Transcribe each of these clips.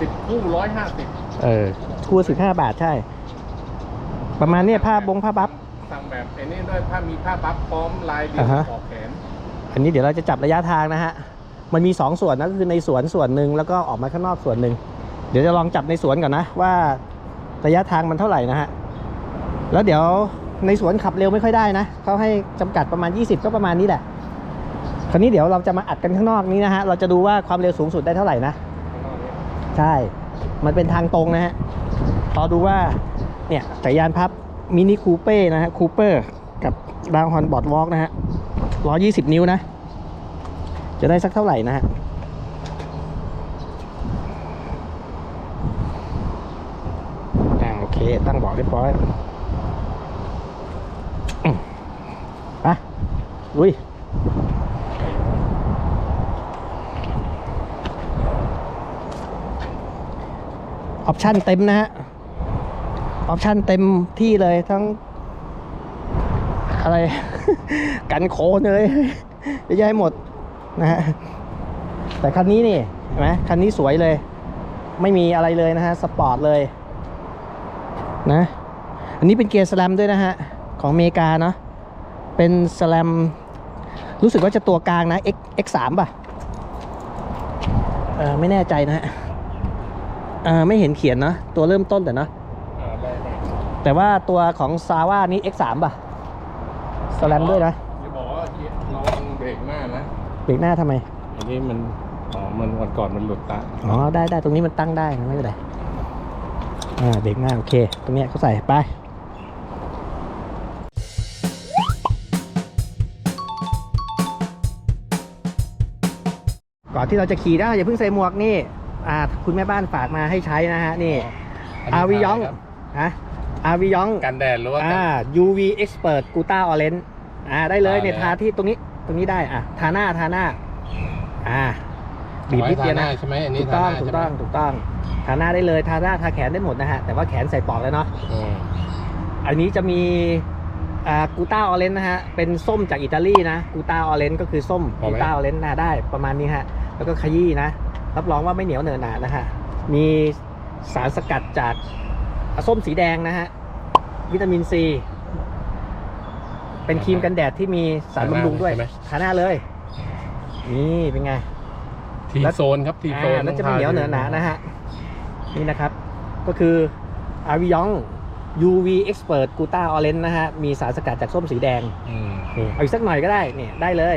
สิบคู่ร้อยห้าสิบเออคู่สิบห้าบาทใช่ ประมาณเนี้ยผ้าบงผ้าบัฟ สั่งแบบไอ้นี่ด้วยถ้ามีผ้าบัฟพร้อมลายเดียวอ่าฮะปอกแขนอันนี้เดี๋ยวเราจะจับระยะทางนะฮะ มันมี 2 ส่วนนะก็คือในสวนส่วนหนึ่งแล้วก็ออกมาข้างนอกส่วนหนึ่ง เดี๋ยวจะลองจับในสวนก่อนนะว่าระยะทางมันเท่าไหร่นะฮะ แล้วเดี๋ยวในสวนขับเร็วไม่ค่อยได้นะเขาให้จำกัดประมาณ 20 ก็ประมาณนี้แหละ คราวนี้เดี๋ยวเราจะมาอัดกันข้างนอกนี้นะฮะ เราจะดูว่าความเร็วสูงสุดได้เท่าไหร่นะข้างนอกนี้ ใช่ มันเป็นทางตรงนะฮะรอดูว่า เนี่ยจักรยานพับมินิคูเป้นะฮะคูเปอร์กับดาวฮอนบอดวอล์กนะฮะร้อยี่สิบนิ้วนะ จะได้สักเท่าไหร่นะฮะโอเค ตั้งเบอกเรียบร้อยอืมไปลุย ปชั่นเต็มนะฮะออปชั่นเต็มที่เลยทั้ง อะไร กันโคลนเลยเยอะแยะหมดนะฮะแต่คันนี้นี่เห็นไหมคันนี้สวยเลย ไม่มีอะไรเลยนะฮะสปอร์ตเลยนะอันนี้เป็นเกียร์สแลมด้วยนะฮะ ของอเมริกาเนาะเป็นสแลมรู้สึกว่าจะตัวกลางนะ X X3 ป่ะเออไม่แน่ใจนะฮะ ออไม่เห็นเขียนเนอะตัวเริ่มต้นแต่เนอะอ่าได้ได้แต่ว่าตัวของซาว่านี่ X3 ป่ะสแลมด้วยนะจะบอกว่าเกียร์ระวังเบรกหน้านะ เบรกหน้าทำไม อันนี้มัน อ๋อ มันวันก่อนมันหลุดตาอ๋อ ได้ได้ตรงนี้มันตั้งได้นะไม่เป็นไร อ่า เบรกหน้า โอเค ตรงเนี้ยเขาใส่ไป ก่อนที่เราจะขี่ได้อย่าเพิ่งใส่หมวกนี่ อ่าคุณแม่บ้านฝากมาให้ใช้นะฮะนี่อาวิยองครับฮะอาวิยองกันแดดหรือว่ากันอ่า UV Expert Guta Orange อ่าได้เลยเนี่ยได้ทาที่ตรงนี้ตรงนี้ได้อะทาหน้าทาหน้าอ่าบีบนิดเดียวไว้ทาหนะน้าใช่ไหมอันนี้ถูกต้องทาหน้าถูกใช่ไหมต้องถูกต้องทาหน้าได้เลยทาหน้าทาแขนได้หมดนะฮะแต่ว่าแขนใส่ปลอกแล้วเนาะอืมอันนี้จะมีอ่ากูต้าออเรนนะฮะ เป็นส้มจากอิตาลีนะ กูต้าออเรนก็คือส้มกูต้าออเรนนะได้ประมาณนี้ฮะ แล้วก็ขยี้นะ รับรองว่าไม่เหนียวเหนอะหนานะฮะ มีสารสกัดจากอะส้มสีแดงนะฮะ วิตามินซี เป็นครีมกันแดดที่มีสารบำรุงด้วยใช่ไหมทาหน้าเลย นี่เป็นไง ทีแล้วโซนครับ ทีโซนอ่าแล้วจะไม่เหนียวเหนอะหนานะฮะ นี่นะครับ ก็คืออาวิยอง UV Expert Guta Orange นะฮะ มีสารสกัดจากส้มสีแดงอืมนี่เอาอีกสักหน่อยก็ได้เนี่ยได้เลย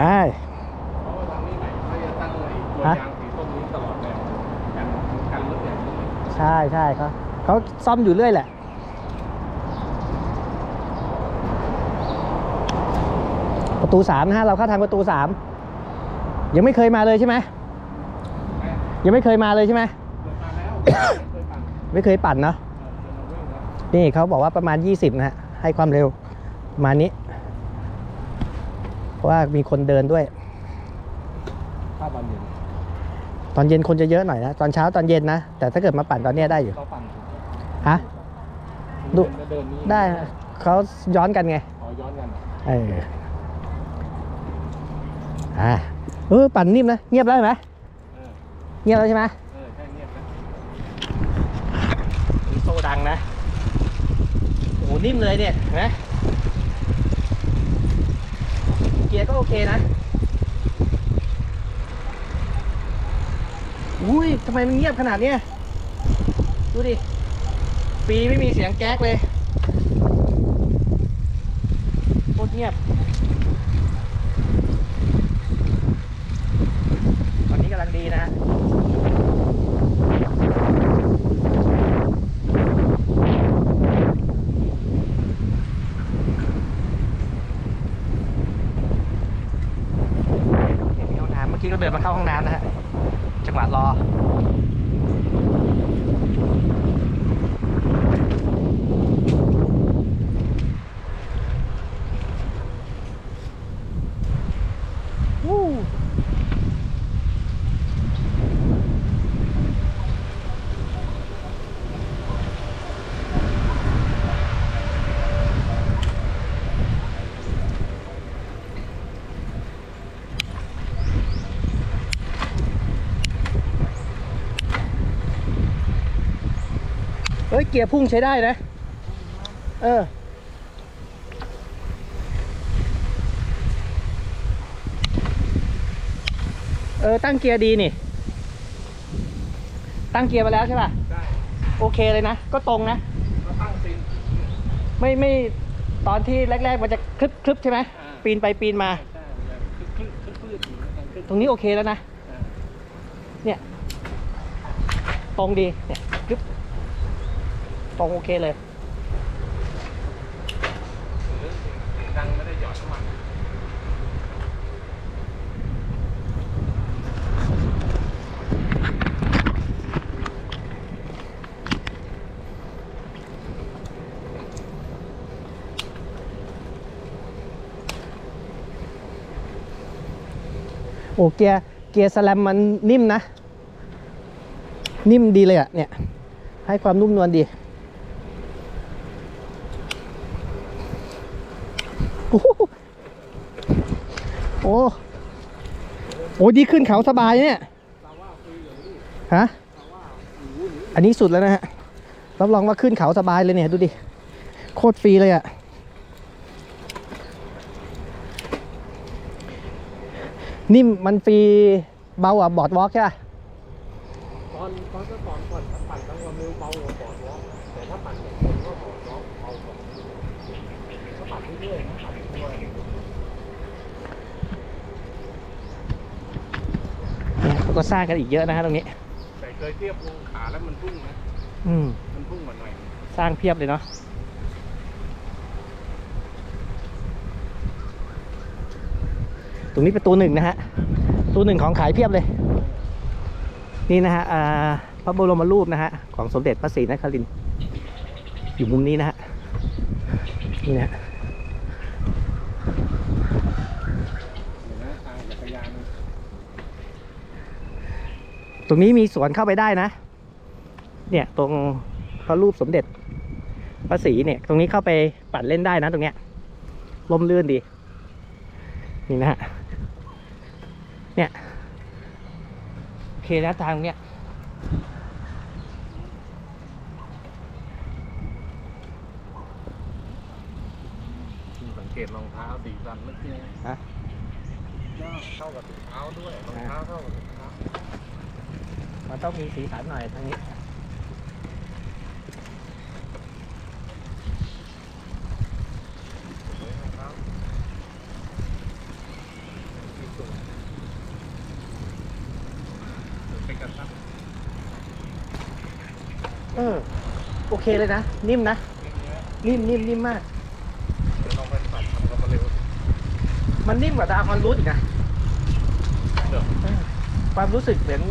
งนี้ใช่ใช่เขาเขาซ่อมอยู่เรื่อยแหละประตูสามนะฮะเราเข้าทางประตูสามยังไม่เคยมาเลยใช่ไหมยังไม่เคยมาเลยใช่ไหมเปิดมาแล้วเคยปั่นไม่เคยปั่นเนาะเออเดินมาวิ่งแล้วนี่เขาบอกว่าประมาณ 20 นะฮะให้ความเร็วประมาณนี้ เพราะว่ามีคนเดินด้วย ถ้าบันเย็นตอนเย็นคนจะเยอะหน่อยนะ ตอนเช้าตอนเย็นนะ แต่ถ้าเกิดมาปั่นตอนเนี้ยได้อยู่เขาปั่นฮะ ดูเดินนี้ได้นะเขาย้อนกันไง อ๋อย้อนกันเหรอเออ อ่าเออปั่นนิ่มนะ เงียบแล้วเห็นไหมเออเงียบแล้วใช่ไหม เออใช่เงียบนะมีโซดังนะโอ้โหนิ่มเลยเนี่ยเห็นไหม เกียร์ก็โอเคนะ อุ้ยทำไมมันเงียบขนาดเนี้ย ดูดิ ปีไม่มีเสียงแก๊กเลยโคตรเงียบตอนนี้กำลังดีนะฮะเห็นมีห้องน้ำเมื่อกี้ก็เดินมาเข้าห้องน้ำนะฮะ จังหวะรอ วู้เฮ้ยเกียร์พุ่งใช้ได้นะ เออ เออ ตั้งเกียร์ดีนี่ ตั้งเกียร์มาแล้วใช่ป่ะ ได้โอเคเลยนะ ก็ตรงนะ ก็ตั้งซิงไม่ไม่ตอนที่แรก ๆ มันจะคลึบคลึบใช่ไหมอ่าปีนไปปีนมา ใช่คือคือคือพืชอยู่นะครับคือตรงนี้โอเคแล้วนะอ่าเนี่ย ตรงดี เนี่ยคลึบ ตรงโอเคเลยดังไม่ได้หยอดน้ำมันโอ้เกียร์เกียร์สแลมมันนิ่มนะ นิ่มดีเลยอะเนี่ย ให้ความนุ่มนวลดีโอ้โหโอ้โอ้ดีขึ้นเขาสบายเนี่ยฮะอันนี้สุดแล้วนะฮะรับรองว่าขึ้นเขาสบายเลยเนี่ยดูดิโคตรฟรีเลยอะนิ่มมันฟรีเบากว่าบอร์ดวอล์กใช่ปะตอนตอนก็ตอนก่อนถ้าปั่นตั้งความเร็วเบากว่าบอร์ดวอล์กแต่ถ้าปั่นแบบคนก็บอร์ดวอล์กเบากว่าถ้าปั่นเรื่อยๆนะปั่นเรื่อย เนี่ยเขาก็สร้างกันอีกเยอะนะฮะตรงนี้ๆแต่เคยเทียบวงขาแล้วมันพุ่งนะอืมมันพุ่งกว่าหน่อยสร้างเพียบเลยเนาะตรงนี้เป็นตัวหนึ่งนะฮะตัวหนึ่งของขายเพียบเลย นี่นะฮะอ่าพระบรมรูปนะฮะของสมเด็จพระศรีนครินทร์อยู่มุมนี้นะฮะนี่นะฮะ เห็นไหมทางจักรยาน ตรงนี้มีสวนเข้าไปได้นะ เนี่ยตรงพระรูปสมเด็จพระศรีเนี่ย ตรงนี้เข้าไปปั่นเล่นได้นะตรงเนี้ยลมลื่นดี นี่นะฮะเนี่ยโอเคนะทางเนี้ยสังเกตรองเท้าสีสันเมื่อกี้ฮะเข้ากับถุงเท้าด้วยรองเท้าเข้ากับถุงเท้า มันต้องมีสีสันหน่อยทางนี้รองเท้าเป็นกระชับเออโอเคเลยนะ นิ่มนะ นิ่มนิ่มนิ่มมากเดี๋ยวลองไปปั่นทำกันมาเร็วมันนิ่มกว่าดาวคอนรูทอีกนะเดี๋ยวเอ อความรู้สึกเหมือน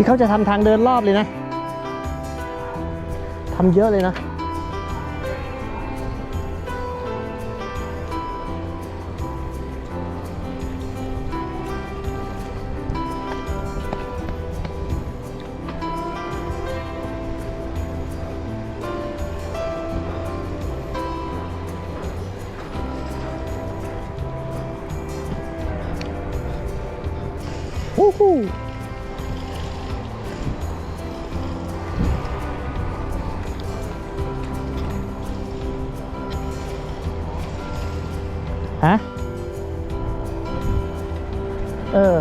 ที่เขาจะทำทางเดินรอบเลยนะทำเยอะเลยนะฮู้ เออ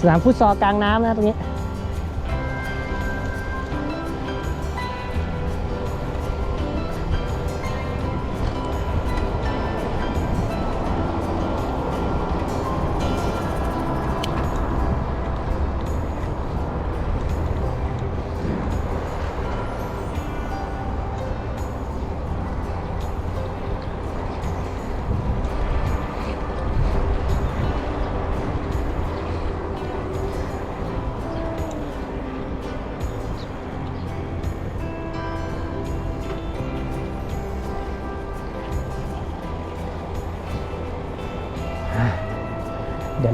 สนามฟุตซอลกลางน้ำนะตรงนี้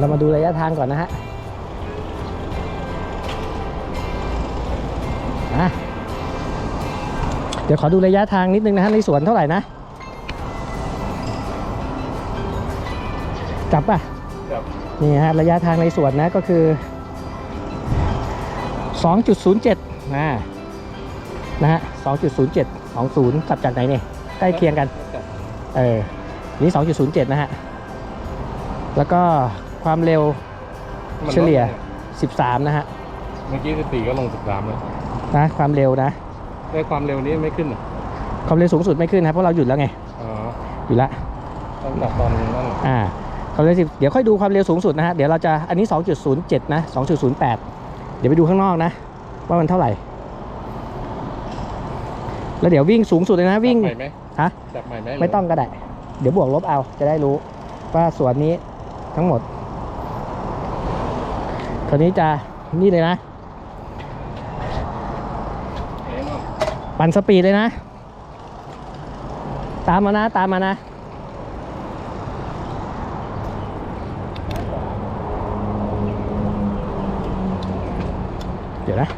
เดี๋ยวเรามาดูระยะทางก่อนนะฮะอะเดี๋ยวขอดูระยะทางนิดนึงนะฮะในสวนเท่าไหร่นะ จับป่ะครับนี่ฮะระยะทางในสวนนะก็คือ 2.07นะนะฮะ2.07 20จับจากไหนเนี่ยใกล้เคียงกัน เออ นี่ 2.07 นะฮะ แล้วก็ ความเร็วเฉลี่ย 13 นะฮะเมื่อกี้สิบสี่ก็ลงสิบสามแล้วนะความเร็วนะ ได้ความเร็วนี้ไม่ขึ้นเหรอความเร็วสูงสุดไม่ขึ้นนะเพราะเราหยุดแล้วไงอ๋อหยุดละ ตั้งแต่ตอนนั้นเหรออ่าความเร็วสิบเดี๋ยวค่อยดูความเร็วสูงสุดนะฮะ เดี๋ยวเราจะ อันนี้ 2.07 นะ 2.08 เดี๋ยวไปดูข้างนอกนะ ว่ามันเท่าไหร่ แล้วเดี๋ยววิ่งสูงสุดเลยนะวิ่ง จับใหม่ไหมฮะ จับใหม่ไหมไม่ต้องก็ได้ เดี๋ยวบวกลบเอาจะได้รู้ว่าส่วนนี้ทั้งหมด ตัวนี้จะนี่เลยนะ ปั่นสปีดเลยนะ ตามมานะ ตามมานะเดี๋ยวนะ